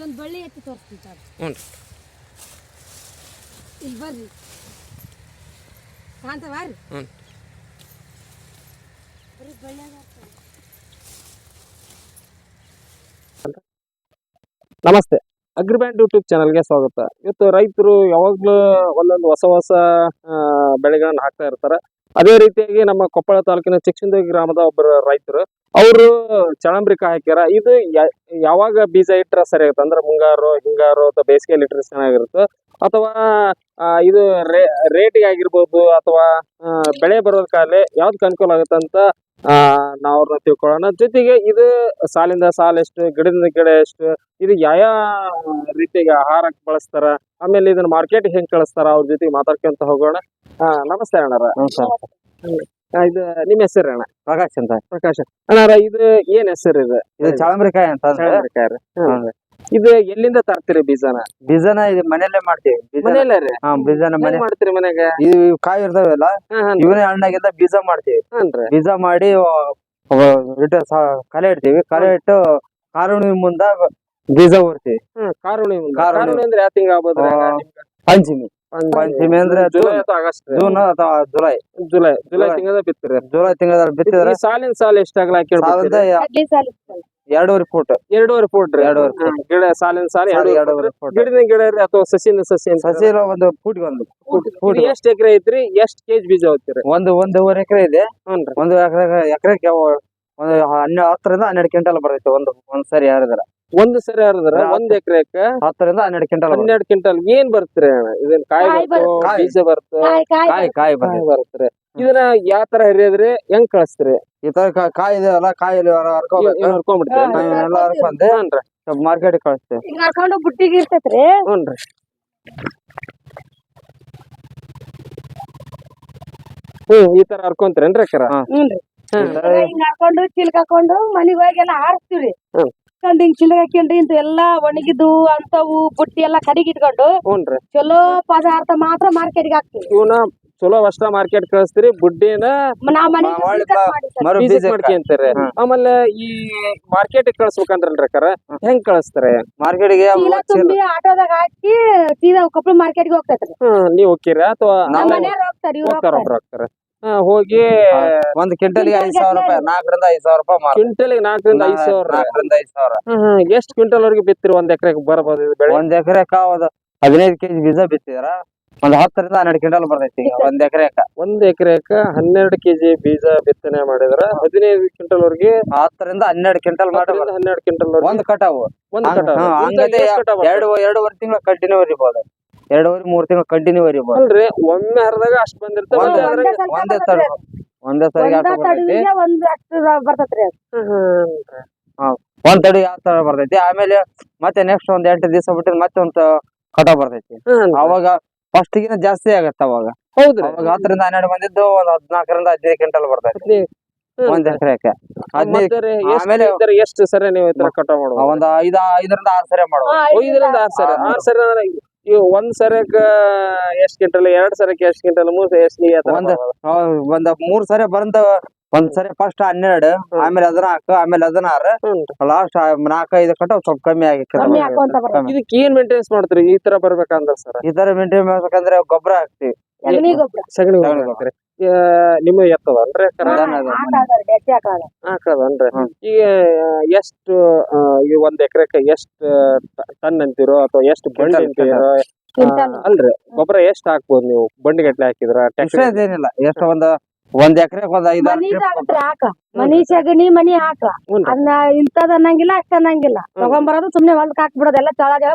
ಇಲ್ಲೊಂದು ಬಳ್ಳಿ ಎತ್ತಿ ತೋರಿಸ್ತೀನಿ ಸರ್ ಹ್ಞೂ. ಇಲ್ಲಿ ಬರ್ರಿ. ಕಾಣ್ತವಾ ರೀ? ಹ್ಞೂ. ಬರೀ ಬಳ್ಳಿಯಾಗ ಆಗ್ತದೆ. ನಮಸ್ತೆ. ಅಗ್ರಿಬ್ಯಾಂಡ್ ಯೂಟ್ಯೂಬ್ ಚಾನಲ್ಗೆ ಸ್ವಾಗತ. ಇವತ್ತು ರೈತರು ಯಾವಾಗಲೂ ಒಂದೊಂದು ಹೊಸ ಹೊಸ ಬೆಳೆಗಳನ್ನು ಹಾಕ್ತಾ ಇರ್ತಾರೆ. ಅದೇ ರೀತಿಯಾಗಿ ನಮ್ಮ ಕೊಪ್ಪಳ ತಾಲೂಕಿನ ಚಿಕ್ಕಸಿಂದಗಿ ಗ್ರಾಮದ ಒಬ್ಬರು ರೈತರು ಅವರು ಕಾಯಿ ಹಾಕ್ಯಾರ. ಇದು ಯಾವಾಗ ಬೀಜ ಇಟ್ರ ಸರಿ ಆಗುತ್ತೆ? ಅಂದ್ರೆ ಮುಂಗಾರು ಹಿಂಗಾರು ಅಥವಾ ಬೇಸಿಗೆಯಲ್ಲಿ ಇಟ್ರೆ ಚೆನ್ನಾಗಿರುತ್ತೆ. ಅಥವಾ ಆ, ಇದು ರೇ ರೇಟಿಗೆ ಆಗಿರ್ಬೋದು ಅಥವಾ ಬೆಳೆ ಬೆಳೆ ಕಾಲ ಯಾವ್ದಕ್ಕೆ ಅನುಕೂಲ ಆಗುತ್ತೆ ಅಂತ ಆ, ನಾವು ಅವ್ರನ್ನ ತಿಳ್ಕೊಳ್ಳೋಣ. ಜೊತೆಗೆ ಇದು ಸಾಲಿಂದ ಸಾಲ ಎಷ್ಟು ಗಿಡದಿಂದ ಗಿಡ ಎಷ್ಟು ಇದು ಯಾವ ರೀತಿಗೆ ಆಹಾರಕ್ಕೆ ಬಳಸ್ತಾರ ಆಮೇಲೆ ಇದನ್ನ ಮಾರ್ಕೆಟ್ ಹೆಂಗ್ ಕಳಿಸ್ತಾರ ಅವ್ರ ಜೊತೆಗೆ ಮಾತಾಡ್ಕೊಂತ ಹೋಗೋಣ. ನಮಸ್ತೆ ಅಣ್ಣಾರ ಆ, ಇದು ನಿಮ್ಮ ಹೆಸರು ಅಣ್ಣ? ಪ್ರಕಾಶ್ ಅಂತ. ಪ್ರಕಾಶ್ ಅಣ್ಣ ಇದು ಏನ್ ಹೆಸರು ಇದು? ಇದು ಚಳಂಬ್ರಿಕಾಯಿ ಅಂತ ಅಂದ್ರೆ? ಚಳಂಬ್ರಿಕಾಯಿ ರೀ. ಹ್ಮ್. ಇದು ಎಲ್ಲಿಂದ ತರ್ತೀರಿ ಬೀಜನ? ಬೀಜನ ಇದು ಮನೆಯಲ್ಲೇ ಮಾಡ್ತೀವಿ. ಬೀಜನ ಮನೆಯಲ್ಲ ರೀ? ಹಾ ಬೀಜನ ಮನೆ. ಮಾಡ್ತೀರಿ ಮನೆಗೆ? ಇದು ಕಾಯಿ ಇರ್ತಾವಲ್ಲ ಹಾ ಹಾ ಇವನೇ ಹಣ್ಣಾಗಿಂದ ಬೀಜ ಮಾಡ್ತೀವಿ. ಹಾನ್ರಿ ಬೀಜ ಮಾಡಿ ಅವ- ಅವ ಇಟ್ಟು ಸ- ಕಲೆ ಇಡ್ತೀವಿ. ಕಲೆ ಇಟ್ಟು ಕಾರುಣಿ ಮುಂದ ಬೀಜ ಊರ್ತೀವಿ. ಹ್ಮ್ ಕಾರುಣಿ ಮುಂದೆ. ಕಾರುಣಿ. ಕಾರುಣಿ ಅಂದ್ರೆ ಯಾವ ಆ, ಪಂಚಮಿ. ಜೂನ್ ಅಥವಾ ಆಗಸ್ಟ್ ಜೂನ್ ಅಥವಾ ಜುಲೈ? July July. ತಿಂಗಳ ಬಿತ್ತಿರಿ. ಜುಲೈ ತಿಂಗಳ ಬಿತ್ತಿದ್ರೆ? ಈ ಸಾಲಿನ ಸಾಲ ಎಷ್ಟಾಗಲ. ಎರಡೂವರೆ ಫೂಟ್. ಎರಡೂವರೆ ಫೂಟ್ ರೀ. ಎರಡೂವರೆ ಹ್ಮ್. ಗಿಡ ಸಾಲಿನ ಸಾಲ ಎರಡೂವರೆ ಫೂಟ್ ಗಿಡದ ಗಿಡ ರೀ ಅಥವಾ ಸಸಿನ ಸಸಿ ಸಸಿ ಒಂದು ಫೂಟ್ ಒಂದು ಫೂಟ್. ಎಷ್ಟ್ ಎಕರೆ ಐತ್ರಿ? ಎಷ್ಟ್ ಕೆಜಿ ಬೀಜ ಹೋಗ್ತೀರಿ? ಒಂದು ಒಂದೂವರೆ ಎಕರೆ ಇದೆ. ಒಂದು ಎಕರೆ ಎಕರೆ ಒಂದು ಹನ್ನೆರಡು ಹತ್ತರಿಂದ ಹನ್ನೆರಡು ಕ್ವಿಂಟಲ್ ಬರ್ತೈತೆ ಒಂದು ಒಂದ್ ಸರಿ ಯಾರಿದ್ರ. ಒಂದ್ ಸರಿ ಹರಿದ್ರ. ಒಂದ್ ಎಕರೆಕ ಹತ್ತರಿಂದ ಹನ್ನೆರಡು ಕ್ವಿಂಟಲ್ ಹನ್ನೆರಡು ಕ್ವಿಂಟಲ್. ಏನ್ ಬರ್ತೀರಿ ಇದನ್ ಕಾಯಿ ಕಾಯಿ ಬರ್ತು ಬೀಜ ಬರ್ತ? ಕಾಯಿ ಕಾಯಿ ಬರ್ತ್ರಿ. ಇದನ್ನ ಯಾವ ತರ ಹರಿಯದ್ರಿ? ಹೆಂಗ್ ಕಳಿಸ್ತೀರಿ? ಈ ತರ ಕಾಯಿ ಇದೆಯಲ್ಲ ಕಾಯಿ ಇಲ್ಲಿ ಹೊರ ಹರ್ಕೋಬೇಕು. ಇವ್ನ್ ಹರ್ಕೊಂಡ್ಬಿಡ್ತೀರಿ ಹಾ. ನಾವೆಲ್ಲ ಹರ್ಕೊಂಡೆ ಮಾರ್ಕೆಟ್ ಕಳಿಸ್ತೇವೆ. ಈಗ ಹರ್ಕೊಂಡು ಬುಟ್ಟಿಗೆ ಇರ್ತೈತ್ರಿ. ಹ್ಞೂನ್ರಿ ಹ್ಮ್ ಈ ತರ ಹರ್ಕೊಂತೀರೇನ್ರಿ ಅಕ್ಕರ? ಹ್ಞೂನ್ರಿ ಹರ್ಕೊಂಡು ಚಿಲ್ಕ ಹಾಕೊಂಡು ಮನಿಗ್ ಹೋಗಿ ಎಲ್ಲ ಹಾರಿಸ್ತೀವ್ರಿ. ಹಾಕೊಂಡು ಹಿಂಗ್ ಚಿಲ್ಲರೆ ಹಾಕೊಂಡ್ರಿ ಇಂತ ಎಲ್ಲಾ ಒಣಗಿದ್ದು ಅಂತವು ಬುಟ್ಟಿ ಎಲ್ಲಾ ಕಡಿಗೆ ಇಟ್ಕೊಂಡು ಹ್ಞೂನ್ರಿ ಚಲೋ ಪದಾರ್ಥ ಮಾತ್ರ ಮಾರ್ಕೆಟ್ಗೆ ಹಾಕ್ತೀವಿ. ಚಲೋ ಅಷ್ಟ ಮಾರ್ಕೆಟ್ ಕಳಿಸ್ತೀರಿ ಬುಡ್ಡಿನ ನಾವ್ ಮನೆ ಬಾ- ಮರು ಬೀಜ ಮಾಡ್ಕೊಂತಾರೆ ಹ್ಮ್. ಆಮೇಲೆ ಈ ಮಾರ್ಕೆಟ್ ಕಳ್ಸ್ಬೇಕಂದ್ರಲ್ರಿ ಅಕ್ಕಾರ ಹೆಂಗ್ ಕಳಿಸ್ತಾರೆ? ಮಾರ್ಕೆಟ್ಗೆ ಚೀಲ ತುಂಬಿ ಆಟೋದಾಗ ಹಾಕಿ ಸೀದಾ ಕೊಪ್ಪಳ ಮಾರ್ಕೆಟ್ಗೆ ಹೋಗ್ತೈತ್ರಿ. ಹ್ಮ್ ನೀವ್ ಹೋಗ್ತೀರಾ ಅಥವಾ ನಮ್ಮ ನಾವು ಮನೆಯವ್ರು ಹೋಗ್ತಾರ ಇವ್ರು ಹೋಗ್ತಾರ ಹೋಗ್ತಾರ. ಒಬ್ರು ಹೋಗ್ತಾರ? ಹಾ, ಹೋಗಿ ಒಂದ್ ಕ್ವಿಂಟಲ್ಗೆ ಐದ್ ಸಾವಿರ ರೂಪಾಯಿ ನಾಲ್ಕರಿಂದ ಐದ್ ಸಾವಿರ ರೂಪಾಯಿ. ಕ್ವಿಂಟಲ್ ನಾಲ್ಕರಿಂದ ಐದ್ ಸಾವಿರ. ನಾಲ್ಕರಿಂದ ಐದ್ ಸಾವಿರ. ಎಷ್ಟ್ ಕ್ವಿಂಟಲ್ ವರೆಗೆ ಬಿತ್ತಿರಿ ಒಂದ್ ಎಕರೆಗೆ ಬರಬಹುದು ಇದು ಬೆಳೆ? ಒಂದ್ ಎಕರೆಕ ಒಂದ್ ಹದಿನೈದು ಕೆಜಿ ಬೀಜ ಬಿತ್ತಿದ್ರ? ಒಂದ್ ಹತ್ತರಿಂದ ಹನ್ನೆರಡು ಕ್ವಿಂಟಲ್ ಬರ್ತೈತಿ ಈಗ ಒಂದ್ ಎಕರೆಕ. ಒಂದ್ ಎಕರೆಕ ಹನ್ನೆರಡು ಕೆಜಿ ಬೀಜ ಬಿತ್ತನೆ ಮಾಡಿದ್ರ ಹದಿನೈದು ಕ್ವಿಂಟಲ್ ವರೆಗೆ ಹತ್ತರಿಂದ ಹನ್ನೆರಡು ಕ್ವಿಂಟಲ್ ಮಾಡಿ ಹನ್ನೆರಡು ಕ್ವಿಂಟಲ್ ಒಂದ್ ಕಟಾವು. ಒಂದ್ ಹಂಗ- ಕಟಾವು. ಹಾ, ಹಂಗದೆ ಎಷ್ಟ್ ಎರಡು ವರ್ಷ ತಿಂಗಳ ಕಂಟಿನ್ಯೂ ಹೊರಿಬೋದು ಎರಡೂವರೆ ಮೂರ್ ತಿಂಗಳು ಕಂಟಿನ್ಯೂ ಹೊರಿಬೋದು ಅಲ್ರಿ ಒಮ್ಮೆ ಹರಿದಾಗ ಅಷ್ಟ್ ಬಂದಿರ್ತವೆ ಒಂದೇ ಸರಿ ಒಂದೇ ಸಲ ಒಂದೇ ಬರ್ತೈತ್ರಿ ತಡ ಒಂದೇ ಸರಿಗೆ ಒಂದ ತಡುವಿಗೆ ಒಂದ್ ಅಷ್ಟು ಬರ್ತೈತ್ರಿ ಅದು. ಒಂದ್ ತಡಿ ಯಾವ ತರ ಬರ್ತೈತಿ? ಆಮೇಲೆ ಮತ್ತೆ ನೆಕ್ಸ್ಟ್ ಒಂದ್ ಎಂಟು ದಿವಸ ಬಿಟ್ಟು ಮತ್ತೆ ಒಂದ್ ಕಟಾವ್ ಬರ್ತೈತಿ. ಅವಾಗ ಫಸ್ಟ್ ಗಿನ ಜಾಸ್ತಿ ಆಗತ್ತ ಅವಾಗ. ಹೌದ್ರಿ. ಅವಾಗ ಹತ್ತರಿಂದ ಹನ್ನೆರಡು ಬಂದಿದ್ದು ಒಂದ್ ಹದ್ನಾಲ್ಕರಿಂದ ಹದಿನೈದು ಕ್ವಿಂಟಲ್ ಬರ್ತೈತಿ. ಹ್ಮ್. ಒಂದ್ ಎಕರೆಕ ಹದಿನೈದು ಮತ್ತೆ ರೀ ಎಷ್ಟ್ ಆಮೇಲೆ- ಇದ್ರೆ ಎಷ್ಟು ಸರಿ ನೀವು ಈ ತರ ಕಟಾವ್ ಮಾಡ್ಬೋದು ಒಂದ್ ಐದ ಐದರಿಂದ ಆರ್ ಸರಿ ಮಾಡುವ ಹಾ, ಐದರಿಂದ ಆರ್ ಸರಿ. ಆರ್ ಸರಿ ಅಂದ್ರೆ ಈ ಒಂದ್ ಸರಕ್ ಎಷ್ಟ್ ಕ್ವಿಂಟಲ್ ಎರಡ್ ಸರಕ್ಕೆ ಎಷ್ಟ್ ಕ್ವಿಂಟಲ್ ಮೂರ್ ಸರಿ ಎಷ್ಟ್ ಒಂದ್-? ಒಂದ್ ಮೂರ್ ಸರಿ ಬಂದ ಒಂದ್ ಸರಿ ಫಸ್ಟ್ ಹನ್ನೆರಡು ಆಮೇಲೆ ಹದಿನಾಲ್ಕು ಆಮೇಲೆ ಹದಿನಾರು. ಲಾಸ್ಟ್ ನಾಲ್ಕೈದು ಕಟ್ಟ ಸ್ವಲ್ಪ ಕಮ್ಮಿ ಆಗಿ ಕಮ್ಮಿ ಹಾಕೊಂತ ಬರ್ತೈತಿ ಇದಕ್ಕೆ ಏನ್ ಮೇಂಟೆನೆನ್ಸ್ ಮಾಡ್ತೀರಿ ಈ ತರ ಬರ್ಬೇಕಂದ್ರ ಸರ್ ಈ ತರ ಮೇಂಟೈನ್ ಮಾಡ್ಬೇಕಂದ್ರೆ ಗೊಬ್ಬರ ಹಾಕ್ತಿವಿ. ಸಗಣಿ ಗೊಬ್ಬರ ಸಗಣಿ ಸಗಣಿ ಹಾಕ್ತೀರಿ? ಆ, ನಿಮ್ಮ ಎತ್ತದನ್ರಿ ಹಾಕದನ್ರಿ ಈಗ ಎಷ್ಟು ಈ ಒಂದ್ ಎಕರೆಕ ಎಷ್ಟ್ ಟನ್ ಅಂತೀರೋ ಅಥವಾ ಎಷ್ಟ್ ಬಂಡಿ ಅಂತೀರೋ? ಅಲ್ರಿ ಗೊಬ್ಬರ ಎಷ್ಟ್ ಹಾಕ್ಬೋದು ನೀವು? ಬಂಡಿ ಗಟ್ಲೆ ಹಾಕಿದ್ರ ಏನಿಲ್ಲ ಎಷ್ಟು ಒಂದ್ ಒಂದ್ ಎಕರೆ ಒಂದ್ ಐದಾರು ಮನಿ ಸಗಣಿ ಮನಿ ಹಾಕ. ಅದನ್ನ ಇಂತದ ಅನ್ನಂಗಿಲ್ಲ ಅಷ್ಟ ಅನ್ನಂಗಿಲ್ಲ. ತಗೊಂಬರೋದು ಸುಮ್ನೆ ಹೊಲಕ್ ಹಾಕ್ಬಿಡೋದು ಎಲ್ಲ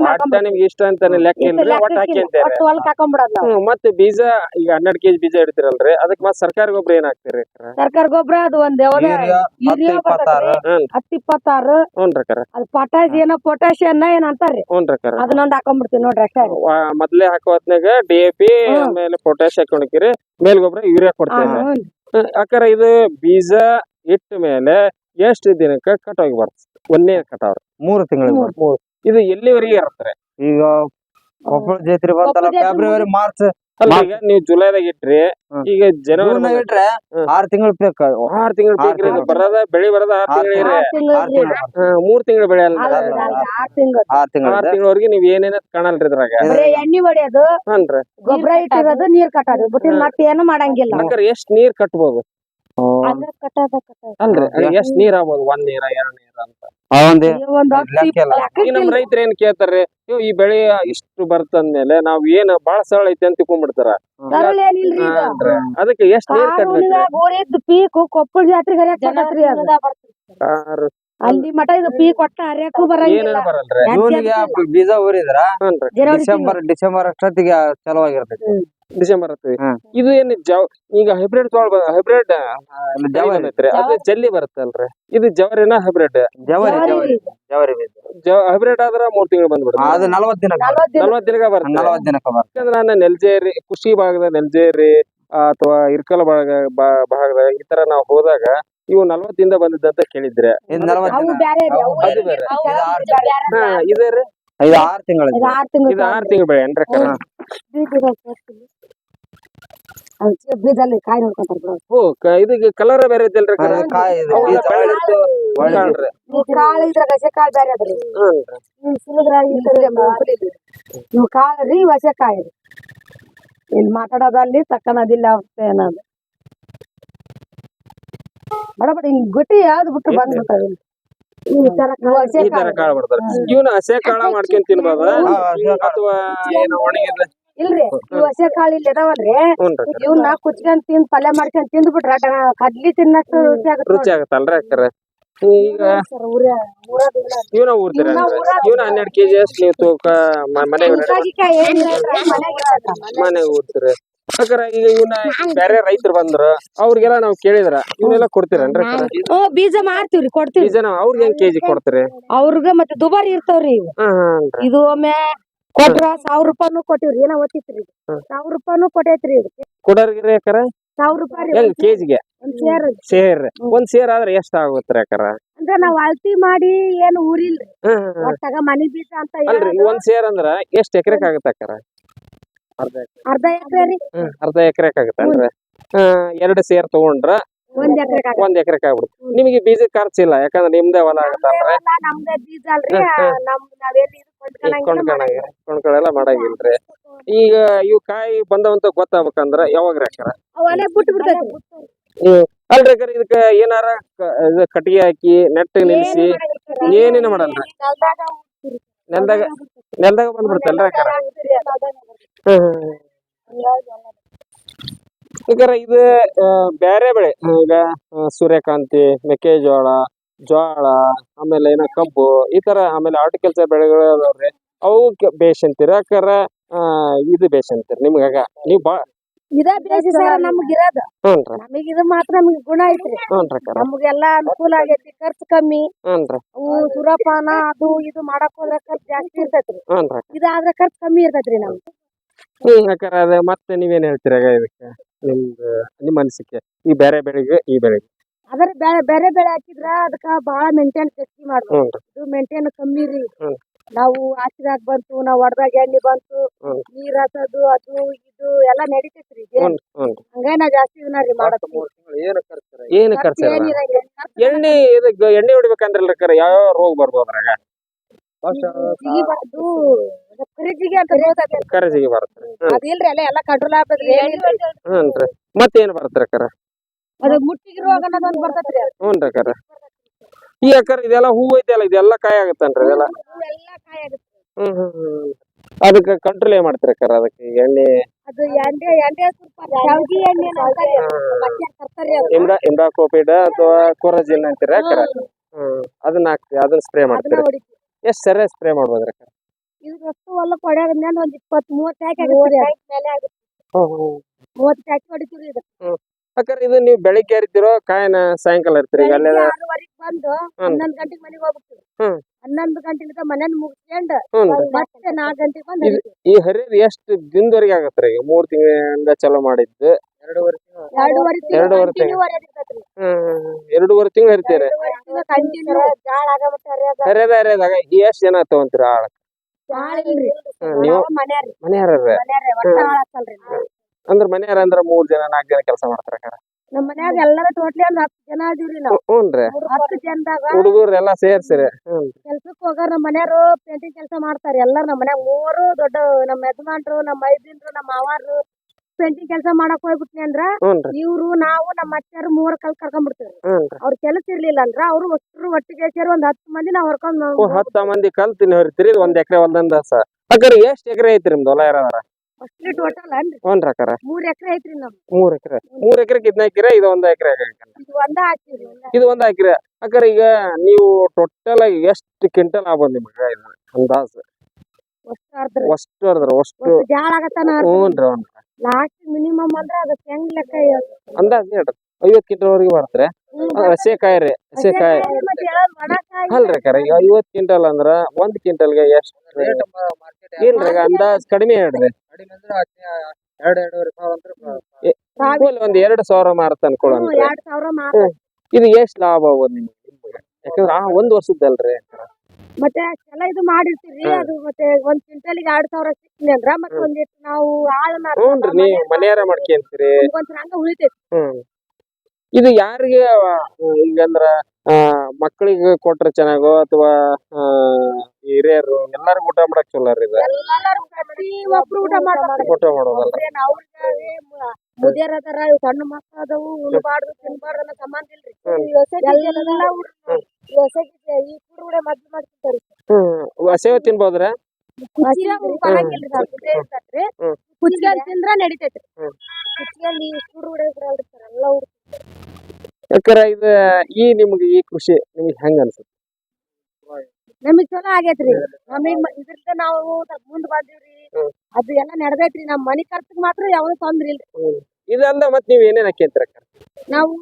ಮಾಡ್ಕೊಂಡ್ಬಿಡೋದು ನಿಮ್ಗೆ ಇಷ್ಟ ಅಂತಾನೆ ಲೆಕ್ಕ ಇಲ್ರಿ ಒಟ್ಟ ಹಾಕಿ ಅಂತೀರಿ. ಒಟ್ಟು ಹೊಲ್ಕ್ ಹಾಕೊಂಡ್ಬಿಡೋದು ನಾವು. ಹ್ಮ್, ಮತ್ತೆ ಬೀಜ ಈಗ ಹನ್ನೆರಡು ಕೆಜಿ ಬೀಜ ಇಡ್ತಿರಲ್ರಿ ಅದಕ್ಕೆ ಮತ್ತೆ ಸರ್ಕಾರಿ ಗೊಬ್ಬರ ಏನ್ ಹಾಕ್ತಿರಿ? ಸರ್ಕಾರ ಗೊಬ್ಬರ ಅದು ಒಂದ್ ಯಾವ್ದ ಯೂರಿಯಾ ಹತ್ತು ಯೂರಿಯಾ ಇಪ್ಪತ್ತಾರು ಹ್ಮ್ ಏನ ಇಪ್ಪತ್ತಾರು. ಹ್ಞೂನ್ರಿ ಅಕ್ಕಾರ ಅದು ಪಟಾಶ್ ಏನೋ ಪೊಟ್ಯಾಶಿಯನ್ನ ಏನ್ ಅಂತಾರ್ರಿ. ಹ್ಞೂನ್ರಕ್ಕಾರ ಅದನ್ನೊಂದ್ ಹಾಕೊಂಡ್ಬಿಡ್ತೀವಿ ನೋಡ್ರಿ ಅಷ್ಟೇ. ರೀ. ವಾ- ಮೊದ್ಲೇ ಹಾಕೋ ಹೊತ್ನಾಗ ಡಿ ಎ ಪಿ ಹ್ಮ್. ಆಮೇಲೆ ಪೊಟ್ಯಾಶ್ ಹಾಕೊಂಡಿರಿ ಮೇಲ್ ಗೊಬ್ಬರ ಯೂರಿಯಾ ಹಾ, ಕೊಡ್ತೀರಿ ಹ್ಞೂ. ಅಕ್ಕಾರ ಇದು ಬೀಜ ಇಟ್ಟ ಮೇಲೆ ಎಷ್ಟು ದಿನಕ್ಕೆ ಕಟಾವಿಗೆ ಬರ್ತದೆ? ಒಂದೇ ಕಟಾವ್ರಿ ಮೂರು ತಿಂಗಳಿಗೆ ಮೂರು. ಇದು ಎಲ್ಲಿವರೆಗೆ ಇರ್ತಾರೆ ಈಗ ಕೊಪ್ಪಳ ಜೈತ್ರಿ ಬಂತಲ್ಲ ಫೆಬ್ರವರಿ ಮಾರ್ಚ್ ಅಲ್ಲ ಈಗ ನೀವು ಜುಲೈದಾಗ ಇಟ್ರಿ. ಈಗ ಜನವರಿ ಇಟ್ರೆ. ಆರ್ ತಿಂಗಳು ಪೇಕ್ ಆರ್ ತಿಂಗಳು ಬರದ ಬೆಳಿ ಬರದ ಆರ್ ತಿಂಗಳು ತಿಂಗ್ಳು. ತಿಂಗಳು ಆರ್ ತಿಂಗಳು ಮೂರ್ ತಿಂಗಳು ಬೆಳೆ ಅಲ್ಲ. ಆರ್ ತಿಂಗಳು. ಆರ್ ತಿಂಗಳು ಆರ್ ತಿಂಗಳವರೆಗೆ ನೀವ್ ಏನೇನ ಕಾಣಲ್ರಿ ಇದ್ರಾಗ. ಎಣ್ಣಿ ಹೊಡಿಯೋದು ಹನ್ರಿ ಗೊಬ್ಬರ ಇಟ್ಟಿರೋದು ನೀರ್ ಕಟ್ಟೋದು ಮತ್ತೇನು ಮತ್ತೆ ಏನು ಮಾಡಂಗಿಲ್ಲ. ಹಂಗಾರ ಎಷ್ಟ್ ನೀರ್ ಕಟ್ಬೋದು? ಅದ ಕಟ್ಟೋದ ಕಟ್ಟೋದು ಅಲ್ರಿ ಹ್ಮ್. ಎಷ್ಟ್ ನೀರ್ ಆಗ್ಬೋದು? ಒಂದ್ ನೀರ ಎರಡ್ ನೀರ ಅಂತ. ಒಂದ್ ಒಂದ್ ಹತ್ತು ಲೆಕ್ಕ ಇಲ್ಲ. ಈ ನಮ್ ರೈತರ ಏನ್ ಕೇಳ್ತಾರ್ರಿ? ಇವ್ ಈ ಬೆಳೆ ಇಷ್ಟು ಬರ್ತಂದ್ಮೇಲೆ ನಾವ್ ಏನ್ ಬಾಳ ಸರಳ ಐತಿ ಅಂತ ತಿಳ್ಕೊಂಡ್ಬಿಡ್ತಾರ ಸರಳ ಏನಿಲ್ರಿ ಈಗ? ಹನ್ರಿ. ಅದಕ್ಕೆ ಎಷ್ಟ್ ನೀರ್ ಕಟ್ಬೇಕ್ರಿ ಗೋರಿದ್ ಪೀಕ್ ಕೊಪ್ಪಳ ಜಾತ್ರೆಗೆ ಹರಿಯಾಕ್ ಬರ್ತೈತ್ರಿ ಅದು. ಆರು ಅಲ್ಲಿ ಮಟ ಇದು ಪೀಕ್ ಒಟ್ಟ ಹರಿಯಾಕು ಬರಂಗಿಲ್ಲ ಏನೇನ ಬರಲ್ರಿ? ಜೂನ್ಗೆ ಬೀಜ ಊರಿದ್ರ ಡಿಸೆಂಬರ್ ಡಿಸೆಂಬರ್ ಅಷ್ಟೊತ್ತಿಗೆ ಚಲೋ ಆಗಿರ್ತೈತಿ. ಡಿಸೆಂಬರ್ ಹತ್ತಿವಿ ಇದು ಏನ್ ಜವ ಈಗ ಹೈಬ್ರಿಡ್ ಜೋಳ ಹೈಬ್ರಿಡ್ ಜವರಿ. ಬಂದೈತ್ರಿ ಅದು ಜಲ್ಲಿ ಬರುತ್ತಲ್ರಿ. ಇದು ಜವರಿನ ಹೈಬ್ರಿಡ್ ಜವರಿ ಜವರಿ. ಹೈಬ್ರಿಡ್ ಆದ್ರ ಮೂರ್ ತಿಂಗಳು ಬಂದ್ಬಿಡುತ್ತೆ. ಅದು ನಲವತ್ ದಿನ ನಲವತ್ ದಿನಕ ಬರುತ್ತೆ. ನಲವತ್ ದಿನಕ್ಕೆ ಬರ್ತದೆ ಯಾಕಂದ್ರೆ ನಾನು ನೆಲ್ಜೇರಿ ಕೃಷಿ ಭಾಗದ ನೆಲ್ಜೇರಿ ಅಥವಾ ಇರ್ಕಲ ಭಾಗ ಭಾಗದ ಭಾಗದಾಗ ಈ ತರ ನಾವು ಹೋದಾಗ ಇವು ನಲ್ವತ್ತಿಂದ ಬಂದಿದ್ದಂತ ಕೇಳಿದ್ರೆ. ಇದೇ ರೀ, ಇದು ಆರು ತಿಂಗಳ. ಇದೇ ಆರ್ ತಿಂಗಳು ಇದು ಆರ್ ಬೆಳೆ ಏನ್ರಿ ಬೀಜಲ್ಲಿ ಕಾಯಿ ನೋಡ್ಕೊಂತಾರ ಬಿಡು. ಓ ಕ- ಇದು ಕಲರ್ ಬೇರೆ ಐತಲ್ರಿ ಅಕ್ಕಾರ? ಕಾಯಿ ಇದು ಬೀಜ ಒಳ್ಳೆ- ಕಾಳು ಹಸಿ ಕಾಳು ಅದ್ರಿ ಹ್ಞೂನ್ರಿ. ಕಾಳು ರೀ ಕಾಯಿ ರೀ. ಇಲ್ಲಿ ಮಾತಾಡೋದಲ್ಲಿ ತಕ್ಕನದಿಲ್ಲ ಅವಸ್ಥೆ ಬಡಬಡ ಬಡ ಬಡ ಹಿಂಗ್ ಗುಟ್ಟಿ ಯಾವ್ದು ಬಿಟ್ಟು ಬಂದ್ಬಿಟ್ಟವೆ ಈ ತರ ಕಾಳು. ಬರ್ತಾರೆ ಇವನ್ನ ಹಸೆ ಕಾಳ ಮಾಡ್ಕೊಂಡ್ ಕಾಳು. ಅಥವಾ ಏನು ಒಣಗಿದ ಇಲ್ರಿ ಇವು ಹಸಿ ಕಾಳು ಇಲ್ಲಿ ಅದಾವಲ್ರಿ. ಇವ್ನ ಕುಚ್ಕೊಂಡ್ ತಿಂದ್ ಪಲ್ಯ ಮಾಡ್ಕೊಂಡ್ ತಿಂದ್ ಬಿಟ್ರ ಕಡ್ಲಿ ತಿನ್ನಷ್ಟು ರುಚಿ ಆಗುತ್ತೆ ರುಚಿ ಆಗತ್ತಲ್ರಿ ಅಕ್ಕಾರ. ಈಗ ಇವನ ಊರ್ತೀರ ಇವನ ಹನ್ನೆರಡು ಕೆಜಿ ಅಷ್ಟು ನೀವು ತೂಕ ಮ- ಮನೆಗೆ ಮನೆಗೆ ಊರ್ತೀರಿ. ಅಕ್ಕಾರ ಈಗ ಇವನ್ನ ಬೇರೆ ರೈತರು ಬಂದ್ರ ಅವ್ರಿಗೆಲ್ಲ ನಾವು ಕೇಳಿದ್ರ ಇವನ್ನೆಲ್ಲ ಕೊಡ್ತೀರೇನ್ರಿ ಓ ಬೀಜ ಮಾರ್ತೀವ್ರಿ ಕೊಡ್ತೀವಿ ಬೀಜ ನಾವು ಅವ್ರಿಗೆ ಹೆಂಗ್ ಕೆಜಿ ಕೊಡ್ತೀರಿ? ಅವ್ರಿಗೆ ಮತ್ತೆ ದುಬಾರಿ ಇರ್ತಾವ್ರಿ ಇವು. ಹಾ ಹಾನ್ರಿ ಇದು ಒಮ್ಮೆ ಕೊಟ್ರ ಸಾವಿರ ರೂಪಾಯಿನೂ ಕೊಟ್ಟಿವ್ರಿ ಏನೋ ಹ್ಮ್. ಸಾವಿರ ರೂಪಾಯಿನೂ ಕೊಟ್ಟೈತ್ರಿ ಇದು. ಕೊಡೋರ್ಗಿರಿ ಯಾಕಾರ? ಸಾವಿರ ರೂಪಾಯಿ ರೀ ಹೆಂಗ್ ಒಂದ್ ಕೆಜಿಗೆ? ಒಂದ್ ಸೇರ್ ಸೇರ್ ಒಂದ್ ಸೇರ್ ಆದ್ರೆ ಎಷ್ಟ ಆಗುತ್ತೆ ಯಾಕಾರ? ಅಂದ್ರೆ ನಾವ್ ಅಳತಿ ಮಾಡಿ ಏನು ಊರಿಲ್ರಿ. ಒಟ್ಟಾಗ ಮನಿ ಬೀಜ ಅಂತ ಅಲ್ರಿ ಹೇಳೋದು. ಒಂದ್ ಸೇರ್ ಅಂದ್ರ ಎಷ್ಟ್ ಎಕರೆಕ್ ಆಗತ್ತ ಅಕ್ಕಾರ ಅರ್ಧ ಎಕರೆ. ಅರ್ಧ ಎಕರೆ ರೀ? ಅರ್ಧ ಎಕರೆಕ್ ಆಗತ್ತಲ್ರಿ ಆ, ಎರಡು ಸೇರ್ ತಗೊಂಡ್ರ ಒಂದ್ ಎಕರೆ ಒಂದ್ ಎಕರೆಕ್ ಆಗ್ಬಿಡುತ್ತೆ ನಿಮಗೆ ಬೀಜ ಖರ್ಚಿಲ್ಲ ಯಾಕಂದ್ರೆ ನಿಮ್ದೇ ಹೊಲ ಆಗತ್ತಲ್ರಿ ನಮ್ದೇ ಬೀಜ ಅಲ್ರಿ. ನಮ್ ನಾವೆಲ್ಲಿ ಇದು ಕೊಂಡ್ಕೊಳಂಗಿಲ್ಲ ಕೊಂಡ್ಕೊಳಂಗ ಕೊಂಡ್ಕೊಳೆಲ್ಲ ಮಾಡಂಗಿಲ್ರಿ. ಈಗ ಇವು ಕಾಯಿ ಬಂದವಂತ ಗೊತ್ತಾಗ್ಬೇಕಂದ್ರ ಯಾವಾಗ ಹಾಕ್ಯಾರ? ಬಿಟ್ಟು ಬಿಡ್ತೈತಿ ಅಲ್ರಿ ಅಕ್ಕಾರ ಇದಕ್ಕ ಏನಾರ ಕ- ಇದು ಕಟ್ಟಿಗೆ ಹಾಕಿ ನೆಟ್ಟ ನಿಲ್ಸಿ ಏನೇನು ಮಾಡಲ್ರಿ? ನೆಲ್ದಾಗ ನೆಲ್ದಾಗ ಬಂದ್ಬಿಡ್ತಲ್ರಿ ಅಕ್ಕಾರ ಯಾಕಂದ್ರ ಇದು ಬೇರೆ ಬ್ಯಾರೆ ಬೆಳೆ ಈಗ ಸೂರ್ಯಕಾಂತಿ ಮೆಕ್ಕೆಜೋಳ ಜೋಳ ಆಮೇಲೆ ಏನ ಕಬ್ಬು ಈ ತರ ಆಮೇಲೆ ಆರ್ಟಿಕಲ್ಚರ್ ಬೆಳೆಗಳು ಅದಾವ್ರಿ ಅವು ಬೇಷ್ ಅಂತೀರ? ಯಾಕಾರ ಆ, ಇದು ಬೇಷ್ ಅಂತೀರಿ ನಿಮ್ಗಾಗ ನೀವ್ ಬಾ ಇದ ಬೇಸಿ ಸರ್ ನಮ್ಗ್ ಇರೋದು. ಹ್ಞೂನ್ರಿ ನಮಗ್ ಇದು ಮಾತ್ರ ನಮ್ಗ್ ಗುಣ ಐತ್ರಿ. ಹ್ಞೂನ್ರಿ ಅಕ್ಕಾರ ನಮ್ಗೆಲ್ಲಾ ಅನುಕೂಲ ಆಗೈತಿ ಖರ್ಚು ಕಮ್ಮಿ. ಹ್ಞೂನ್ರಿ ಅವು ಸುರಪಾನ ಅದು ಇದು ಮಾಡಕ್ ಹೋದ್ರ ಖರ್ಚು ಜಾಸ್ತಿ ಇರ್ತೈತ್ರಿ. ಹ್ಞೂನ್ರಿ ಇದಾದ್ರ ಖರ್ಚು ಕಮ್ಮಿ ಇರ್ತೈತ್ರಿ ನಮ್ಗೆ. ಹ್ಮ್ ಅದ ಮತ್ತೆ ನೀವೇನ್ ಹೇಳ್ತೀರಾ ಇದಕ್ಕೆ? ನಿಮ್ದು ನಿಮ್ಮ ಅನಿಸಿಕೆ ಈ ಬೇರೆ ಬೆಳೆಗೆ ಈ ಬೆಳೆಗೆ. ಅದರ ಬೇರೆ ಬೇರೆ ಬೆಳೆ ಹಾಕಿದ್ರ ಅದಕ್ಕ ಬಾಳ ಮೇಂಟೈನ್ ಜಾಸ್ತಿ ಮಾಡ್ಬೇಕು ಹ್ಞೂನ್ರಿ ಇದು ಮೇಂಟೈನ್ ಕಮ್ಮಿ ರೀ. ಹ್ಮ್. ನಾವು ಹಾಕಿದಾಗ ಬಂತು ನಾವು ಹೊಡ್ದಾಗ ಎಣ್ಣೆ ಬಂತು ಹ್ಮ್. ನೀರ್ ಹಾಕೋದು ಅದು ಇದು ಎಲ್ಲಾ ನಡೀತೈತ್ರಿ ಹಂಗೇನ ಹಂಗಾಗಿ ನಾವ್ ಜಾಸ್ತಿ ಇದನ್ನ ರೀ ಮಾಡೋದು ಏನು ಖರ್ಚು ಖರ್ಚು ಏನಿರಂಗಿಲ್ಲ. ಎಣ್ಣೆ ಇದಕ್ಕೆ ಎಣ್ಣೆ ಹೊಡಿಬೇಕಂದ್ರಲ್ಲ ಯಾವ ರೋಗ ಬರ್ಬೋದ್ರಾಗ ಈ ಫ್ರಿಜ್ಜಿಗೆ ಅಂತ ಹೋಗ್ತೈತಿ. ಕರಜಿಗೆ ಬರುತ್ತೆ. ಅಲ್ಲ ಎಲ್ಲಾ ಕಂಟ್ರೋಲ್ ಆಗ್ತದ್ರಿ ಮತ್ತೇನ್ ಬರುತ್ತೆ ಅಕ್ಕಾರ ಅದು ಮುಟ್ಟಿಗೆ ರೋಗ ಅನ್ನೋದ್ ಒಂದ್ ಬರ್ತೈತ್ರಿ ಹ್ಞೂನ್ರಿ ಅಕ್ಕಾರ ಈ ಅಕ್ಕಾರ ಇದೆಲ್ಲ ಹೂ ಐತೆಲ್ಲ ಇದೆಲ್ಲ ಕಾಯಿ ಆಗತ್ತನ್ರಿ ಇದೆಲ್ಲ? ಎಲ್ಲಾ ಕಾಯಿ ಆಗುತ್ತೆ. ಹ್ಮ್ ಹ್ಮ್ ಹ್ಮ್ ಅದಕ್ಕೆ ಕಂಟ್ರೋಲ್ ಏನ್ ಮಾಡ್ತೀರಿ ಅಕ್ಕಾರ ಅದಕ್ಕೆ? ಎಣ್ಣೆ? ಅದು ಸ್ವಲ್ಪ ಶಾವ್ಗಿ ಎಣ್ಣೆ ತರ್ತಾರಿ ಅಥವಾ ಕೊರಜಿನ್ ಅಂತೀರ ಅಕ್ಕಾರ ಹ್ಮ್. ಅದನ್ನ ಹಾಕ್ತಿ ಅದನ್ನ ಸ್ಪ್ರೇ ಅದನ್ನ ಮಾಡ್ತೀರಿ? ಹೊಡಿತೀವಿ. ಎಷ್ಟ್ ಸರಿ ಸ್ಪ್ರೇ ಮಾಡ್ಬೋದ್ರಿ ಅಕ್ಕಾರ ಇದು ಹೊಲಕ್ ಹೊಲಕ್ ಹೊಡ್ಯಾದ್ಮೇಲೆ ಒಂದ್ ಇಪ್ಪತ್ತ್ ಮೂವತ್ತ್ ಪ್ಯಾಕ್ ಆಗುತ್ತೆ ಮೇಲೆ ಆಗುತ್ತೆ. ಮೂವತ್ತ್ ಪ್ಯಾಕ್ ಹೊಡಿತೀವಿ ಇದು. ಅಕ್ಕಾರ ಇದು ನೀವು ಬೆಳಿಗ್ಗೆ ಹರಿತಿರೋ ಕಾಯನ ಸಾಯಂಕಾಲ ಇರ್ತೀರಿ ಈಗ ಅಲ್ಲೇ ಬೆಳಿಗ್ಗೆ ಆರೂವರೆಗ್ ಬಂದು ಹನ್ನೊಂದ್ ಗಂಟೆಗೆ ಮನೆಗೆ ಹೋಗ್ಬಿಡ್ತೀವಿ. ಹ್ಮ್. ಹನ್ನೊಂದು ಗಂಟೆಲಿಂದ ಮನೇನ್ ಮುಗಿಸ್ಕೊಂಡು ಹ್ಞೂ ಮತ್ತೆ ನಾಲ್ಕು ಗಂಟೆಗೆ ಬಂದು ಇದು- ಈ ಹರಿಯೋದು ಎಷ್ಟು ದಿನದವರೆಗೆ ಆಗತ್ರಿ ಈಗ? ಮೂರ್ ತಿಂಗಳಿಂದ ಚಲೋ ಮಾಡಿದ್ದು. ಎರಡೂವರೆ ಎರಡೂವರೆ ಎರಡೂವರೆ ತಿಂಗ್ಳು. ಎರಡೂವರೆ ಹರಿತೀರಿ. ಕಂಟಿನ್ಯೂ ಜಾಳ ಆಗಬಿಟ್ಟಾರೆ ಹರಿಯದ ಹರಿಯದಾಗ ಎಷ್ಟ್ ಜನ ತಗೊಂತೀರ ಆಳ ಬಾಳ್ ಇಲ್ರಿ ನೀವು ಮನ್ಯಾರಿ. ಅಂದ್ರ ಮನೆಯಾರ ಅಂದ್ರ ಮೂರ್ ಜನ ನಾಲ್ಕು ಜನ ಕೆಲಸ ಮಾಡ್ತಾರ ಅಕ್ಕಾರ ನಮ್ ಮನ್ಯಾಗ ಎಲ್ಲಾರು ಟೋಟ್ಲಿ ಒಂದ್ ಹತ್ತ್ ಜನ ಅದೀವ್ರಿ ನಾವು. ಹ್ಞೂನ್ರಿ ಹತ್ತು ಜನದಾಗ ಹುಡುಗರು ಎಲ್ಲಾ ಸೇರ್ಸಿರಿ. ಹ್ಮ್. ಕೆಲ್ಸಕ್ ನಮ್ಮ ನಮ್ ಮನ್ಯಾರು ಪೇಂಟಿಂಗ್ ಕೆಲಸ ಮಾಡ್ತಾರ ಎಲ್ಲಾರ್ ನಮ್ ಮನ್ಯಾಗ ಮೂರು ದೊಡ್ಡ ನಮ್ ಯಜಮಾನ್ರು ನಮ್ ಮೈದಿನ್ರು ನಮ್ ಮಾವಾರು ಪೇಂಟಿಂಗ್ ಕೆಲಸ ಮಾಡಕ್ ಹೋಗ್ಬಿಟ್ನಿ ಅಂದ್ರ ಹ್ಞೂನ್ರಿ. ಇವ್ರು ನಾವು ನಮ್ಮ ಅಚ್ಚಾರು ಮೂವರ್ ಕಲ್ ಕರ್ಕೊಂಡ್ ಬಿಡ್ತೇವ್ರಿ ಹ್ಞೂನ್ರಿ. ಅವ್ರ ಕೆಲಸ ಇರ್ಲಿಲ್ಲ ಅಂದ್ರ ಅವ್ರು ಒಟ್ಟರು ಒಟ್ಟಿಗೆ ಸೇರಿ ಒಂದ್ ಹತ್ತು ಮಂದಿ ನಾವ್ ಹೊರ್ಕೊಂಡ್ ಹತ್ತ ಮಂದಿ ಕಲ್ತಿನ ಹೊರಿತೀರಿ ಇದು ಒಂದ್ ಎಕರೆ ಹೊಲ್ದಂದ ಸ ಅಕ್ಕರಿ ಎಷ್ಟ್ ಎಕರೆ ಐತ್ರಿ ನಿಮ್ದು ಹೊಲ ಯಾರ ಅಷ್ಟ್ಲಿ ಟೋಟಲ್ ಅನ್ರಿ ಹ್ಞೂನ್ರಿ ಅಕ್ಕಾರ. ಮೂರ್ ಎಕರೆ ಐತ್ರಿ ನಮ್ ಮೂರ್ ಎಕರೆ. ಮೂರ್ ಎಕರೆಗೆ ಇದನ್ನ ಹಾಕಿರ ಇದು ಒಂದ್ ಎಕರೆ ಇದು ಒಂದ ಹಾಕಿವ್ರಿ ಇದು ಒಂದ್ ಹಾಕಿರ. ಅಕ್ಕರ ಈಗ ನೀವು ಟೋಟಲ್ ಆಗಿ ಎಷ್ಟ್ ಕ್ವಿಂಟಲ್ ಆಗ್ಬೋದು ನಿಮ್ಗ ಇದು ಅಂದಾಜ್? ಅಷ್ಟ ಅರ್ಧ ಅಷ್ಟು ಅರ್ದ್ರ ಅಷ್ಟು. ಒಟ್ಟು ಜಾಳ ಆಗತ್ತಾನ ಹ್ಞೂನ್ರಿ ಹ್ಞೂನ್ರಿ. ಲಾಸ್ಟ್ ಮಿನಿಮಮ್ ಅಂದ್ರ ಅದಕ್ಕೆ ಹೆಂಗ್ ಲೆಕ್ಕ ಅಂದಾಜ್ ಹೇಳ್ರಿ. ಐವತ್ ಕ್ವಿಂಟಲ್ ವರೆಗೆ ಬರ್ತಾರೆ ಹಸೆಕಾಯಿ ರೀ ಹಸೆಕಾಯಿ ಅಲ್ರಿ ಅಕ್ಕಾರ ಈಗ ಕ್ವಿಂಟಲ್ ಅಂದ್ರ ಒಂದ್ ಕ್ವಿಂಟಲ್ಗೆ ರೇಟ್? ಇಲ್ರಿ ಈಗ ಅಂದಾಜ್ ಕಡಿಮೆ ಹೇಳ್ರಿ. ಎರಡು ಎರಡೂವರೆ ಸಾವಿರ ಅಂದ್ರೆ ಕೂಲಿ ಒಂದ್ ಎರಡ್ ಸಾವಿರ ಮಾರತ್ ಅನ್ಕೊಳ್ಳೋಣ ಎರಡ್ ಸಾವಿರ ಮಾತ್ರ ಇದು ಎಷ್ಟ್ ಲಾಭ ಆಗ್ಬೋದು ನಿಮ್ಗೆ? ಯಾಕಂದ್ರ ಆ ಒಂದ್ ವರ್ಷದ್ದಲ್ರಿ. ಮತ್ತೆ ಅಷ್ಟೆಲ್ಲ ಇದು ಮಾಡಿರ್ತೀರಿ ಅದು ಮತ್ತೆ ಒಂದ್ ಕ್ವಿಂಟಲ್ಗೆ ಎರಡ್ ಸಾವಿರ ಸಿಕ್ತೀನಿ ಅಂದ್ರ ಮತ್ತ ಒಂದಿಷ್ಟು ನಾವು ಆಳ್ ಹ್ಞೂನ್ರಿ ಮನೆಯಾರ ಮಾಡ್ಕೊಂತೀರಿ ಒಂದ್ಸಲ ಹಂಗ ಉಳಿತೈತಿ. ಹ್ಮ್. ಇದು ಯಾರಿಗೆ ಈಗಂದ್ರ ಮಕ್ಕಳಿಗೆ ಕೊಟ್ರ ಚೆನ್ನಾಗೋ ಅಥವಾ ಹಿರಿಯರು ಎಲ್ಲಾರ್ಗು ಊಟ ಮಾಡಕ್ ಚಲೋ ರೀ ಇದು? ಎಲ್ಲಾರು ಪ್ರತಿ ಒಬ್ರು ಊಟ ಮಾಡ್ತಾರೆ. ಊಟ ಮಾಡೋದಲ್ಲ. ಅವ್ರಿಗೆ ಮುದಿಯರ್ ಅದಾರ ಇವ್ ಸಣ್ಣ ಮಕ್ಕಳು ಅದಾವು ಉಣ್ಬಾರ್ದು ತಿನ್ಬಾರ್ದು ಅನ್ನೋ ಸಂಬಂಧ ಇಲ್ರಿ. ಎಲ್ಲ ಹುಡ್ರು ಈ ಹೊಸಗಿ ಈ ಕುರುಡೆ ಮದ್ವೆ ಮಾಡ್ತಿರ್ತಾರಿ. ಹ್ಮ್ ಸೇವೆ ತಿನ್ಬೋದ್ರ. ಕುಚ್ಕೊಂಡ್ ತಿಂದ್ರ ನಡಿತೈತ್ರಿ. ಕುಚ್ಕೊಂಡ್ ಈ ಕುರುಡೆ ಇದ್ರಲ್ರಿ sir ಎಲ್ಲ ಹುಡ್ರು ಯಾಕಂದ್ರ ಇದ ಈ ನಿಮ್ಗೆ ಈ ಕೃಷಿ ನಿಮ್ಗೆ ಹೆಂಗ ಅನ್ಸುತ್ತೆ? ನಮಗ್ ಚಲೋ ಆಗೇತ್ರಿ. ನಮಗ್ ಇದ್ರಿಂದ ನಾವು ಮುಂದ್ ಬಂದಿವ್ರಿ. ಅದು ಎಲ್ಲ ನಡ್ದೈತ್ರಿ. ನಮ್ ಮನಿ ಖರ್ಚಿಗೆ ಮಾತ್ರ ಯಾವ್ದು ತೊಂದ್ರೆ ಇಲ್ರಿ ಇದಲ್ದ ಮತ್ ನೀವ್ ಏನೇನ್ ಹಾಕಿ ನಾವು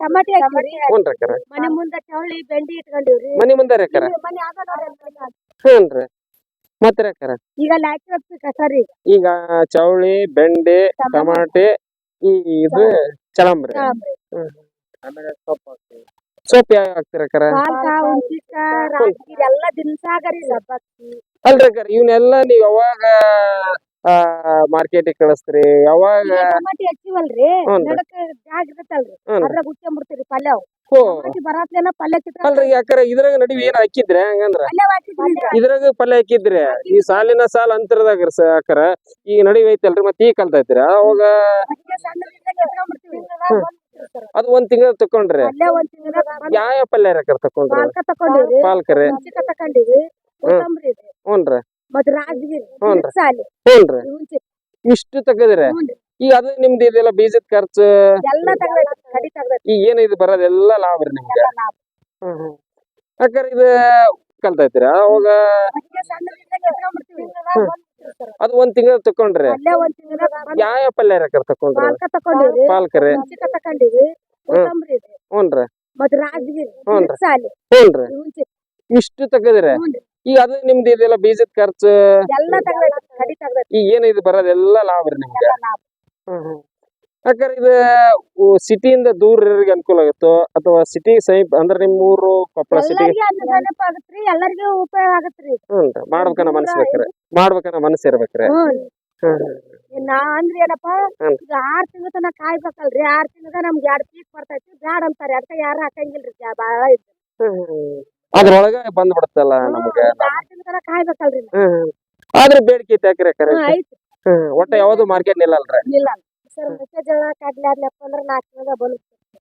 ಟಮಾಟಿ ಹಾಕಿವ್ರಿ ಹ್ಞೂನ್ರಿ ಅಕ್ಕಾರ. ಮನೆ ಮುಂದೆ ಚವಳಿ ಬೆಂಡಿ ಇಟ್ಕೊಂಡಿವ್ರಿ. ಮನಿ ಮುಂದೆ ಅಕ್ಕಾರ. ಮನೆ. ಹ್ಞೂನ್ರಿ ಮತ್ತೆ ಅಕ್ಕಾರ. ಈಗ ಚೌಳಿ ಬೆಂಡೆ ಟಮಾಟೆ ಈ ಇದು ಚಳಂಬ್ರಿ ಆಮೇಲೆ ಸೊಪ್ಪು ಹಾಕ್ತೀವಿ. ಸೊಪ್ಪು ಯಾವ ಹಾಕ್ತಿರ ಅಕ್ಕಾರ? ಅಲ್ರಿ ಅಕ್ಕಾರ ಇವನ್ನೆಲ್ಲ ನೀವ್ ಯಾವಾಗ ಮಾರ್ಕೆಟಿಗೆ ಕಳಿಸ್ತೀರಿ. ಯಾವಾಗ? ಈಗ ಟಮಾಟಿ ಹಚ್ಚಿವಲ್ರಿ? ಹ್ಞೂನ್ರಿ. ನಡಕ ಜಾಗ ಇರತ್ತಲ್ರಿ. ಹ್ಞೂನ್ರಿ. ಅದ್ರಾಗ ಗುಚ್ಕೊಂಡ್ಬಿಡ್ತೀರಿ ಪಲ್ಯ ಹೋ ಟಮಾಟಿ ಬರಾತ್ಲೇನ ಪಲ್ಯ ಕಿತ್ತ ಅಲ್ರಿ ಯಾಕರ ಇದ್ರಾಗ ನಡುವೆ ಏನ್ ಹಾಕಿದ್ರೆ ಹಂಗಂದ್ರ? ಹಾಕಿದ್ರಿ ಇದ್ರಾಗ ಪಲ್ಯ ಹಾಕಿದ್ರಿ ಈ ಸಾಲಿನ ಸಾಲ ಅಂತರದಾಗ ಅಕ್ಕರ ಈಗ ನಡುವೆ ಐತಲ್ರಿ ಮತ್ತೆ ಈಗ ಕಲ್ತೈತ್ರಿ. ಅವಾಗ ಅದು ಒಂದ್ ತಿಂಗಳ ತಕೊಂಡ್ರಿ. ಪಲ್ಯ ಒಂದ್ ತಿಂಗ್ಳದಾಗ ಯಾವ ಯಾವ ಪಲ್ಯ ಹಾಕರ್ ತಕೊಂಡ್ರಿ? ಪಾಲ್ಕ ತಕೊಂಡಿವ್ರಿ. ಪಾಲ್ಕರಿ ಹ್ಮ್. ತಕೊಂಡಿವಿ ಕೊತ್ತಂಬರಿ ಇದೆ ಹ್ಞೂನ್ರಿ. ರಾಜಗಿರಿ ಹ್ಞೂನ್ರಿ. ಸಾಲಿ. ಇಷ್ಟು ತಗದ್ರಿ. ಹ್ಞೂನ್ರಿ. ಈಗ ಅದು ನಿಮ್ದು ಇದೆಲ್ಲ ಬೀಜದ ಖರ್ಚು ಎಲ್ಲ ತಗದೈತಿ ಕಡಿ ತಗದೈತಿ. ಈಗ ಏನ್ ಇದು ಬರೋದೆಲ್ಲ ಲಾಭ ರೀ ನಿಮ್ಗೆ. ಅಕ್ಕಾರ ಇದು ಕಲ್ತೈತ್ರಿ ಅವಾಗ ಅದು ಒಂದ್ ತಿಂಗಳ ತಕೊಂಡ್ರಿ? ಒಂದ್ ಯಾವ ಯಾವ ಪಲ್ಯ ಹಾಕರ್ ತಕೊಂಡ್ರಿ? ಪಾಲ್ಕ ತಕೊಂಡಿವಿ ಪಾಲ್ಕರಿ ಹುಣ್ಚಿಕ್ಕ ತಕೊಂಡಿವಿ ಕೊತ್ತಂಬರಿ ಇದೆ ಹ್ಞೂನ್ರಿ. ಮತ್ತ್ ರಾಜಗಿರಿ ಹ್ಞೂನ್ರಿ. ಸಾಲಿ. ಹ್ಞೂನ್ರಿ. ಹುಣ್ಚಿ ಇಷ್ಟು ತಗದ್ರಿ. ಹ್ಞೂನ್ರಿ. ಈಗ ಅದು ನಿಮ್ದು ಇದೆಲ್ಲ ಬೀಜದ ಖರ್ಚು ಎಲ್ಲ ತಗದೈತಿ ಕಡಿ ತಗದೈತಿ. ಈಗ ಏನ್ ಇದು ಬರೋದೆಲ್ಲ ಲಾಭ ರೀ ನಿಮ್ಗೆ. ಲಾಭ. ಯಾಕಂದ್ರೆ ಇದು ಸಿಟಿಯಿಂದ ದೂರ ಇರೋರಿಗೆ ಅನುಕೂಲ ಆಗುತ್ತೋ? ಅಥವಾ ಸಿಟಿ ಸಮೀಪ ಅಂದ್ರೆ ನಿಮ್ಮ ಊರು ಕೊಪ್ಪಳ ಸಿಟಿ? ಎಲ್ಲರಿಗೂ ಆಗತ್ರಿ ಉಪಯೋಗ ಆಗತ್ರಿ. ಮಾಡ್ಬೇಕನ್ನ ಮನಸ್ಸು ಬೇಕ್ರಿ. ಮಾಡ್ಬೇಕನ್ನ ಮನಸ್ಸು ಇರ್ಬೇಕ್ರೆ. ಹ್ಮ್ ನಾ ಅಂದ್ರಿ ಏನಪ್ಪಾ? ಹ್ಮ್. ಈಗ ಆರ್ ತಿಂಗಳ ತನಕ ಕಾಯ್ಬೇಕಲ್ರಿ. ಆರ್ ತಿಂಗಳ ನಮ್ಗೆ ಎರಡ್ ಪೀಕ್ ಬರ್ತೈತಿ. ಬ್ಯಾಡ ಅಂತಾರೆ. ಅದಕ್ಕೆ ಯಾರು ಹಾಕಂಗಿಲ್ರಿ. ಬಾಳ ಐತಿ. ಅದ್ರೊಳಗ ಬಂದ್ಬಿಡುತ್ತಲ್ಲ ನಮಗ ನಮ್ಗೆ ಕಾಯ್ಬೇಕಲ್ರಿ ಹ್ಮ್ ಆದ್ರೆ ಬೇಡಿಕೆ ಐತೆ ಯಾಕ್ರಿ ಹ್ಮ್, ಒಟ್ಟ ಯಾವ್ದು ಮಾರ್ಕೆಟ್ ನಿಲ್ಲಲ್ರಿ? ಇಲ್ಲ ಸರ್ ಮೆಕ್ಕೆಜೋಳ ಕಡ್ಲೆ ಆದ್ಲಪ್ಪ ಅಂದ್ರ ನಾಲ್ಕು ತಿಂಗಳ ಬಂದು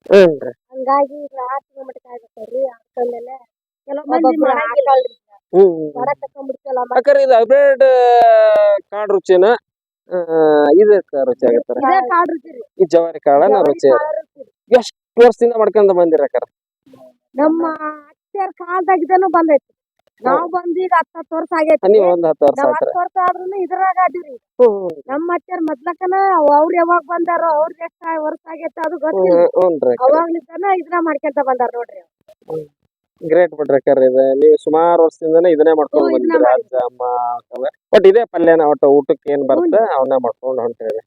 ಹ್ಞೂನ್ರಿ ಹಂಗಾಗಿ ಈಗ ಆರ್ ತಿಂಗಳ ಮಟ್ಟ ಕಾಯ್ಬೇಕಲ್ರಿ ಆಮೇಲೆ ಕೆಲವ್ ಮಂದಿ ಮಾಡಂಗಿಲ್ಲಲ್ರಿ ಹ್ಮ್ ಹೊರ ತಕೊಂಡ್ಬಿಡ್ತಲ್ಲ ಯಾಕಂದ್ರೆ ಇದು ಹೈಬ್ರಿಡ್ ಕಾಡ್ ರುಚಿನ ಆ, ರುಚಿ ಆಗತ್ತಾರ ಇದೇ ಕಾಡ್ ರುಚಿ ರೀ. ಈ ಜವಾರಿ ಕಾಳನ ರುಚಿ. ಕಾಳ ರುಚಿ ರೀ. ಎಷ್ಟು ವರ್ಷದಿಂದ ಮಾಡ್ಕೊಂಡ್ ಬಂದಿರಕ್ಕಾರ ನಮ್ಮ ಅತ್ತೆಯರ್ ಕಾಲದಾಗಿದ್ದನು ಬಂದೈತಿ. ನಾವ್ ಬಂದ್ ಈಗ ಹತ್ ಹತ್ತು ವರ್ಷ ಆಗೈತಿ. ನೀವು ಒಂದ್ ಹತ್ತು ವರ್ಷ ನಾವ್ ಹತ್ತ್ ವರ್ಷ ಆದ್ರೂನು ಇದ್ರಾಗ ಅದೀವ್ರಿ. ನಮ್ಮ ಅತ್ತೆಯರ್ ಮೊದ್ಲಕನ ಅವ್ರ ಯಾವಾಗ ಬಂದಾರೋ ಅವ್ರಿಗೆ ಎಷ್ಟ ವರ್ಷ ಆಗೈತೆ ಅದು ಗೊತ್ತಿಲ್ಲ. ಹ್ಞೂನ್ರಿ ಅವಾಗ್ಲಿದ್ದಾನ ಇದನ್ನ ಮಾಡ್ಕೊಂತ ಬಂದಾರ ನೋಡ್ರಿ ಗ್ರೇಟ್ ಬಿಡ್ರಿ ಅಕ್ಕಾರ ಇದು. ನೀವು ಸುಮಾರು ವರ್ಷದಿಂದನೇ ಇದನ್ನೇ ಮಾಡ್ಕೊಂಡು ಹ್ಞೂ, ಇದನ್ನ ಅಜ್ಜ ಅಮ್ಮ ಬಟ್ ಒಟ್ ಇದೇ ಪಲ್ಯನ ಒಟ್ಟು ಊಟಕ್ಕೆ ಏನ್ ಬರುತ್ತೆ ಅವನ್ನ ಮಾಡ್ಕೊಂಡು ಹೊಂಟೇವಿ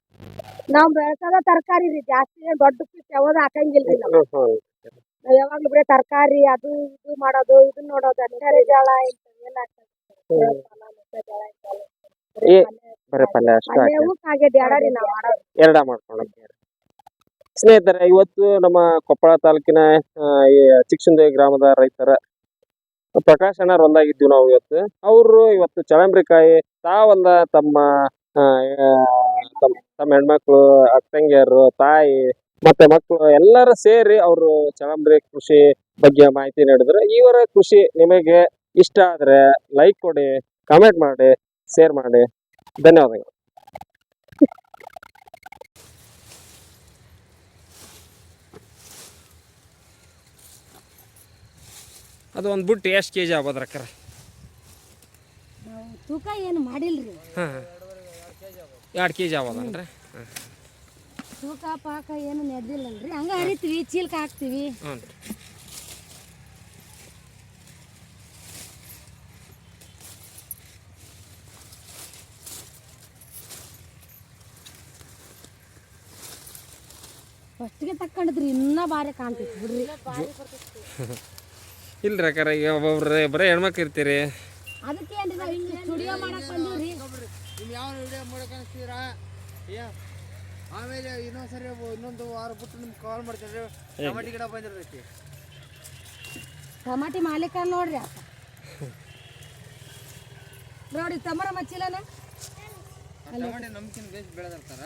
ನಾವ್ ಬೆಳ್ಸೋದ ತರಕಾರಿ ರೀ ಜಾಸ್ತಿ ಏನ್ ದೊಡ್ಡ ಯಾವ್ದು ಹಾಕಂಗಿಲ್ಲ ನಾವ್. ಹ್ಮ್. ಯಾವಾಗ್ಲೂ ಬರೀ ತರಕಾರಿ ಅದು ಇದು ಮಾಡೋದು ಇದನ್ನ ನೋಡೋದು ಅಂತಾರೆ ಜೋಳ ಇಂಥವೆಲ್ಲ ಬರೀ ಪಲ್ಯ ಅಷ್ಟು ಹಾಕಿ ಎರಡ ಸ್ನೇಹಿತರೆ ಇವತ್ತು ನಮ್ಮ ಕೊಪ್ಪಳ ತಾಲೂಕಿನ ಈ ಚಿಕ್ಕಸುಂದಗಿ ಗ್ರಾಮದ ರೈತರ ಪ್ರಕಾಶ್ ಅಣ್ಣ ಒಂದಾಗಿದ್ದೀವಿ ನಾವು ಇವತ್ತು. ಅವರು ಇವತ್ತು ಚಳಂಬ್ರಿಕಾಯಿ ತಾವಂದ ತಮ್ಮ ಆ, ಆ, ತಮ್ಮ ತಮ್ಮ ಹೆಣ್ಮಕ್ಳು ಅಕ್ಕಂಗಿಯರು ತಾಯಿ ಮತ್ತೆ ಮಕ್ಕಳು ಎಲ್ಲರೂ ಸೇರಿ ಅವರು ಚಳಂಬ್ರಿ ಕೃಷಿ ಬಗ್ಗೆ ಮಾಹಿತಿ ನೀಡಿದ್ರು. ಇವರ ಕೃಷಿ ನಿಮಗೆ ಇಷ್ಟ ಆದ್ರೆ ಲೈಕ್ ಕೊಡಿ ಕಮೆಂಟ್ ಮಾಡಿ ಶೇರ್ ಮಾಡಿ. ಧನ್ಯವಾದಗಳು. ಅದು ಒಂದು ಬುಟ್ಟಿ ಎಷ್ಟು ಕೆ ಜಿ ಆಗ್ಬೋದು ರಕ್ಕರ ನಾವು ತೂಕ ಏನು ಮಾಡಿಲ್ರಿ. ಹಾಂ ಎರಡು ಕೆ ಜಿ ಆಗ್ಬೋದನ್ರಿ ತೂಕ ಪಾಕ ಏನು ನೆಡ್ದಿಲ್ಲಲ್ರಿ? ಹಂಗ ಹರಿತೀವಿ ಚೀಲ್ಕ ಹಾಕ್ತೀವಿ. ಹ್ಞೂ ಫಸ್ಟ್ಗೆ ತಕ್ಕೊಂಡಿದ್ರಿ ಇನ್ನ ಬಾರಿ ಕಾಣ್ತೈತಿ ಬಿಡ್ರಿ. ಇಲ್ಲ ರಕ್ಕರ ಈಗ ಒಬ್ಬೊಬ್ರೆ ಬರೀ ಹೆಣ್ಮಕ್ಳು ಇರ್ತೀರಿ. ಅದಕ್ಕೆ ಏನ್ರಿ ನಾವ್ ಹಿಂಗ್ ಸ್ಟುಡಿಯೋ ಮಾಡಕ್ ಬಂದೀವ್ರಿ. ನಿಮ್ ಯಾವ ವಿಡಿಯೋ ಮಾಡಕ್ಕೆ ಅನಿಸ್ತೀರಾ? ಆಮೇಲೆ ಇನ್ನೊಂದ್ಸರಿ ಇನ್ನೊಂದು ವಾರ ಬಿಟ್ಟು ನಿಮ್ಗೆ ಕಾಲ್ ಮಾಡ್ತೀರಿ ಟಮಾಟಿ ಗಿಡ ಬಂದಿರ್ತೈತಿ. ಟಮಾಟಿ ಮಾಲೀಕ ನೋಡ್ರಿ ಅಪ್ಪ ನೋಡಿ ತಮರ ಮಚ್ಚಿಲ್ಲನ ಟಮಾಟಿ ನಮ್ಕಿನ್ ಬೇಸ್ ಬೆಳೆದಿರ್ತಾರ